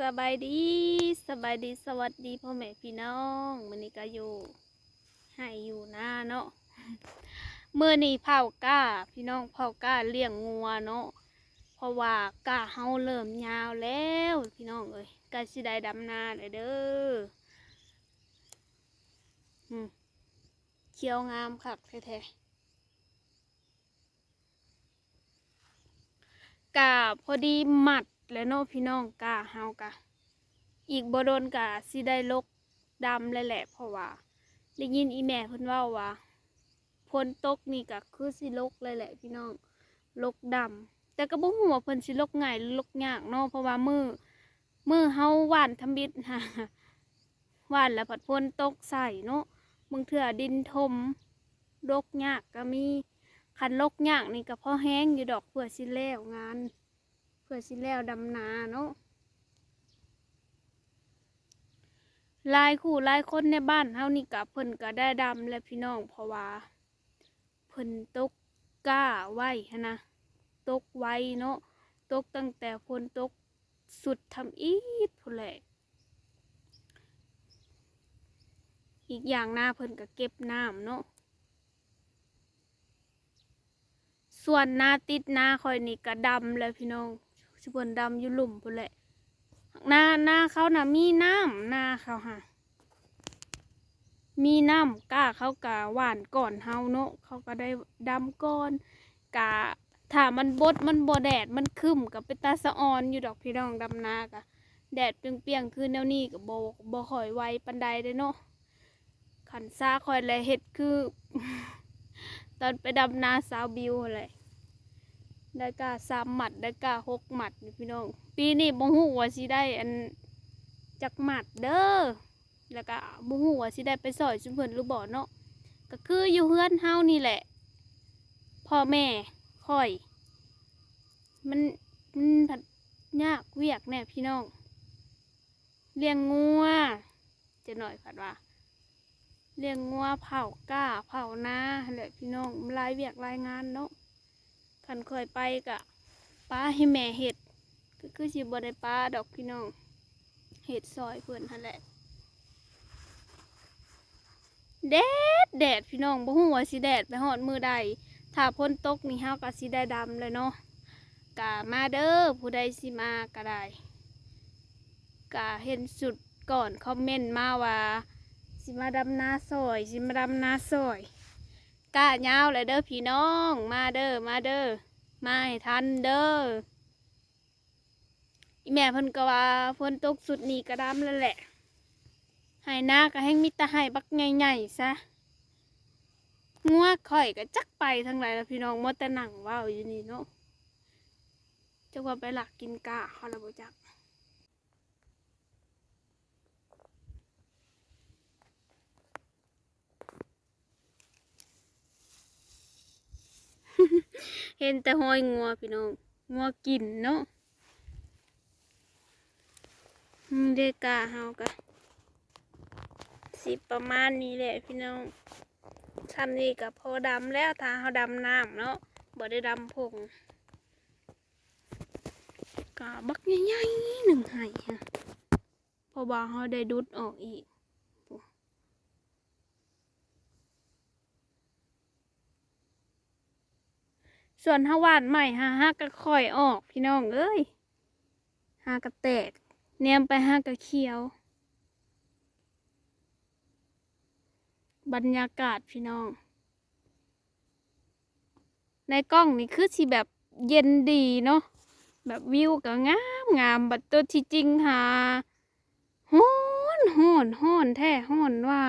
สบายดีสบายดีสวัสดีพ่อแม่พี่น้องมื้อนี้ก็อยู่ให้อยู่หน้าเนาะเมื้อนี้เผาก้า พี่น้องเผาก้าเลี้ยงงัวเนาะเพราะว่าก้าเฮาเริ่มยาวแล้ว พี่น้องเอ้ยก็สิได้ดำนาเลยเด้อเขียวงามคักแท้ๆกาพอดีหมัด แล้วเนาะพี่น้องกาเฮากะ อีกบ่โดนกะสิได้ลกดำเลยแหละเพราะว่าได้ยินอีแม่เพิ่นเว้าว่าฝนตกนี่ก็คือสิลกเลยแหละพี่น้องลกดำแต่ก็บ่ฮู้ว่าเพิ่นสิลกง่ายหรือลกยากเนาะเพราะว่ามือมือเฮาหว่านทำบิดฮะหว่านแล้วผัดฝนตกใส่เนาะบางเทื่อดินทมลกยากก็มีคันลกยากนี่ก็พอแห้งอยู่ดอกเพื่อสิแล้วงาน พื่อสิแล้วดำนาเนาะลายคู่ลายคนในบ้านเฮานี่ก็เพิ่นก็ได้ดำแล้วพี่น้องเพราะว่าเพิ่นตกกล้าไว้นนะตกไว้เนาะตกตั้งแต่ฝนตกสุดทำอีดพุ่นแหละอีกอย่างหน้าเพิ่นก็เก็บน้ำเนาะส่วนหน้าติดหน้าคอยนี่ก็ดำเลยพี่น้อง สิบนดำอยู่หลุมพุ่นแหละหน้าหน้าเขาน่ะมีน้ำหน้าเขาฮะมีน้ำกล้าเขากะหวานก่อนเฮาเนาะเขาก็ได้ดำก่อนกะถ้ามันบดมันบ่แดดมันคึมกับเป็นตาสะออนอยู่ดอกพี่น้องดำนากะแดดเปียงๆคือแนวนี้ก็บ่บ่ค่อยไวปันใดเด้เนาะขันซาคอยแลเฮ็ดคือ ตอนไปดำนาสาวบิวอะไร ได้กาสามหมัดได้กาหกหมัดพี่น้อง ปีนี้บ่ฮู้ว่าสิได้อันจักหมัดเด้อ แล้วก็บ่ฮู้ว่าสิได้ไปสอยชุมเพิ่นหรือบ่เนาะ ก็คืออยู่เฮือนเฮานี่แหละ พ่อแม่ค่อย มันมันผัดยากเวียกแน่พี่น้อง เลี้ยงงัวจะหน่อยผัดว่า เลี้ยงงัวเผาก้าเผานาแหละพี่น้องลายเวียกลายงานเนาะ คันเคยไปกะป้าให้แม่เห็ดก็คือสิบ่ได้ป้าดอกพี่น้องเห็ดซอยเพื่อนหั่นแหละแดดแดดพี่น้องบ่ฮู้ว่าสิแดดไปฮอดมือใดถ้าพ้นตกนี่เฮาก็สิได้ดำเลยเนาะกะมาเด้อผู้ใดสิมาก็ได้กะเห็นสุดก่อนคอมเมนต์มาว่าสิมาดำนาซอยสิมาดำนาซอย กะยาวเลยเด้อพี่น้อง มาเด้อมาเด้อมาให้ทันเด้อแม่เพิ่นก็ว่าฝนตกสุดนี่ก็ดำแล้วแหละให้หน้าก็ให้มิตรให้บักใหญ่ๆซะงัวข่อยก็จักไปทางไหนแล้วพี่น้องมดแต่หนังว่าวอยู่นี่เนาะจักว่าไปหลักกินกะเขาละบ่จัก เห็นแต่ห้อยงัวพี่น้องงัวกินเนาะเด็กกาเฮากะสิประมาณนี้แหละพี่น้องทำนี่กับพอดำแล้วถ้าเฮาดำน้ำเนาะบ่ได้ดำพงกะบักใหญ่ๆหนึ่งไห้ฮะพราะว่าเฮาได้ดุดออกอีก ส่วนฮาวานใหม่ฮาฮากระค่อยออกพี่น้องเอ้ยฮากระแตกเนียมไปฮากระเขียว บรรยากาศพี่น้อง ในกล้องนี่คือสิแบบเย็นดีเนาะแบบวิวก็งามงามบัดตัวที่จริงหาฮ้อนฮ้อนฮ้อนแท้ฮ้อนว่า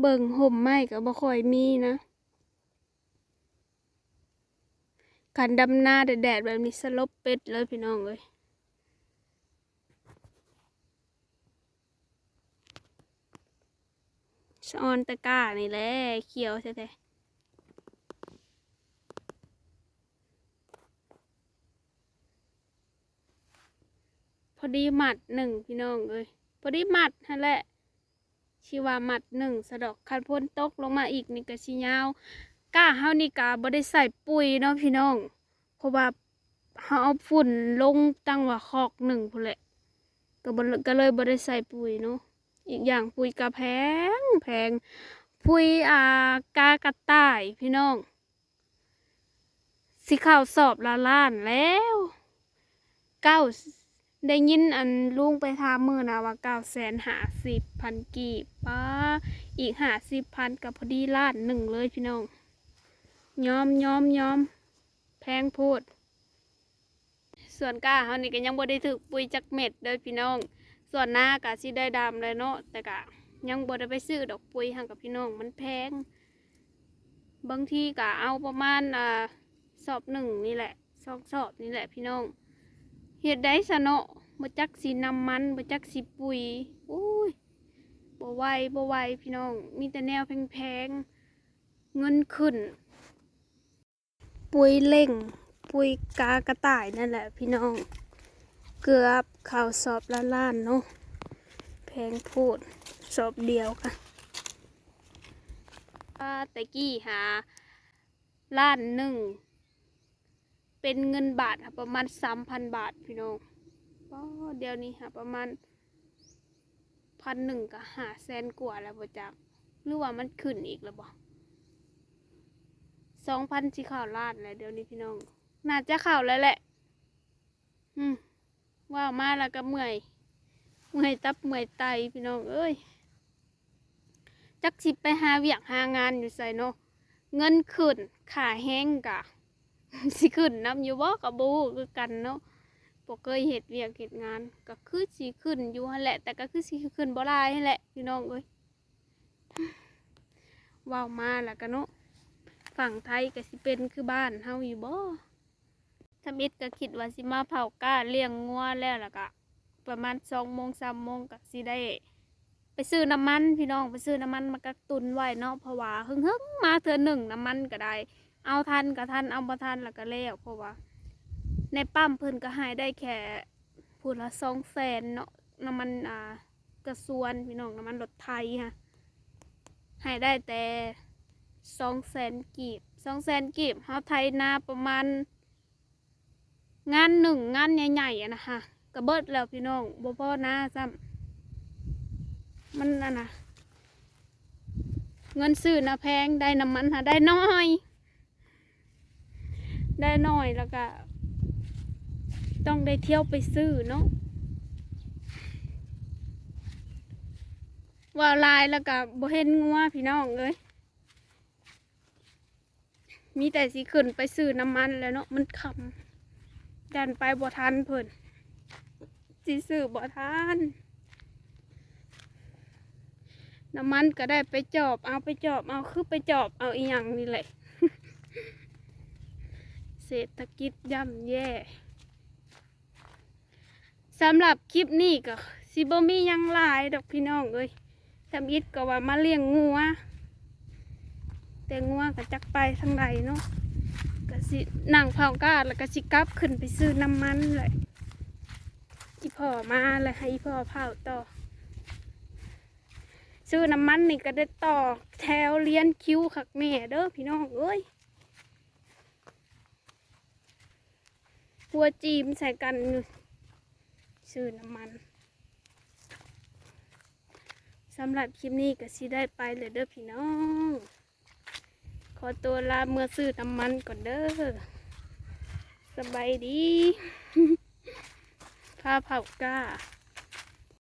เบิ่งห่มไม้ก็บ่ค่อยมีนะ การดำหน้าแดดแบบนี้สลบเป็ดเลยพี่น้องเลยสอนตะก้านี่แหละเขียวใช่ไหมพอดีหมัดหนึ่งพี่น้องเลยพอดีหมัดนั่นแหละชีวาหมัดหนึ่งสะดอกคันพ้นตกลงมาอีกนี่ก็ชิยาว ก้าเฮานี่กาบ่ได้ใส่ปุ๋ยเนาะพี่น้อง เพราะว่าเฮาเอาฝุ่นลงตั้งว่าคอกหนึ่งพุ่นแหละก็บ่ก็เลยบ่ได้ใส่ปุ๋ยเนาะอีกอย่างปุ๋ยก็แพงแพงปุ๋ยอ่ากากระต่ายพี่น้อง สิข้าวสอบละล้านแล้วเก้าได้ยินอันลุงไปทามมือนะว่าเก้าแสนหาสิบพันกีบป้าอีกหาสิบพันกับพอดีล้านหนึ่งเลยพี่น้อง ยอมยอมยอมแพงโพูดส่วนกาเฮานี่ก็ยังบ่ได้ถึกปุ๋ยจักเม็ดเด้อพี่น้อง ส่วนหน้าก็สิได้ดำเลยเนาะแต่ก็ยังบ่ได้ไปซื้อดอกปุ๋ยให้กับพี่น้องมันแพง บางทีก็เอาประมาณอ่าสอบหนึ่งนี่แหละสองสอบนี่แหละพี่น้องเฮ็ดได้ซะเนะบ่จักสิน้ำมันบ่จักสิปุ๋ยอุ้ยบ่ไหวบ่ไหวพี่น้อง มีแต่แนวแพงๆเงินขึ้น ปุยเล่ง ปุยกากระต่ายนั่นแหละพี่น้อง เกือบข่าวสอบละล้านเนาะแพงพูดสอบเดียวค่ะอาต่กี้หาล้านหนึ่ง เป็นเงินบาทค่ะประมาณสามพันบาทพี่น้องก็เดี๋ยวนี้หาประมาณพันหนึ่งก็หาแสนกว่าแล้วบ่จักหรือว่ามันขึ้นอีกแล้วบ่ สองพันสิข่าวลานแล้วเดี๋ยวนี้พี่น้อง น่าจะข่าวแล้วแหละ อืมว่าวมาแล้วก็เมื่อย เมื่อยตับเมื่อยไตพี่น้องเอ้ย จักสิไปหาเวียกหางานอยู่ใส่เนาะ เงินขึ้นขาแห้งกะ สิขึ้นน้ำอยู่บ่กับบูคือกันเนาะบ่เคยเห็ดเวียกเห็ดงาน ก็คือสิขึ้นอยู่หั่นแหละ แต่ก็คือสิขึ้นบ่ได้หั่นแหละพี่น้องเอ้ยว่าวมาแล้วก็เนาะ ฝั่งไทยก็สิเป็นคือบ้านเฮาอยู่บ่ทำอิดก็คิดว่าสิมาเผาก้าเลี้ยงงัวแล้วล่ะก็ประมาณสองโมงสามโมงก็สิได้ ไปซื้อน้ำมันพี่น้องไปซื้อน้ำมันมากักตุนไว้เนาะเพราะว่าหึ่งหึงๆมาเธอหนึ่งน้ำมันก็ได้ เอาทันก็ทันเอาบ่ทันแล้วก็แล้วเพราะว่า ในปั๊มเพิ่นก็ให้ได้แค่พูดละสองแสนเนาะน้ำมันอ่ากระสวนพี่น้องน้ำมันรถไทยฮะให้ได้แต่ สองแสนกีบสองแสนกีบเฮาไทยนาประมาณ งานหนึ่งงานใหญ่ๆอะนะคะกระเบิดแล้วพี่น้องบ่พอนาซ้ำมันน่ะนะเงินซื้อนะแพงได้น้ำมันหาได้น้อย ได้น้อยแล้วก็ ต้องได้เที่ยวไปซื้อเนาะว่าลายแล้วก็บ่เห็นงัวพี่น้องเลย มีแต่สิขึ้นไปซื้อน้ำมันแล้วเนาะมันคำดันไปบ่ทันเพิ่นสิซื้อบ่ทันน้ำมันก็ได้ไปจอบเอาไปจอบเอาคือไปจอบเอาอีหยังนี่แหละ เศรษฐกิจย่ำแย่สำหรับคลิปนี้ก็สิบมียังหลายดอกพี่น้องเอ้ยทำอิดก็ว่ามาเลี้ยงงัว แต่งัวก็จักไปทางใดเนาะก็สินั่งเผากาดแล้วก็สิกลับขึ้นไปซื้อน้ำมันเลยอีพ่อมาเลยให้อีพ่อเผาต่อ ซื้อน้ำมันนี่ก็ได้ต่อแถวเลี้ยนคิ้วขักแม่เด้อพี่น้องเอ้ยหัวจีมใส่กันอยู่ซื้อน้ำมันสำหรับคลิปนี้ก็สิได้ไปเลยเด้อพี่น้อง ขอตัวลาเมื่อซื้อน้ำมันก่อนเด้อสบายดีพาเผาก้า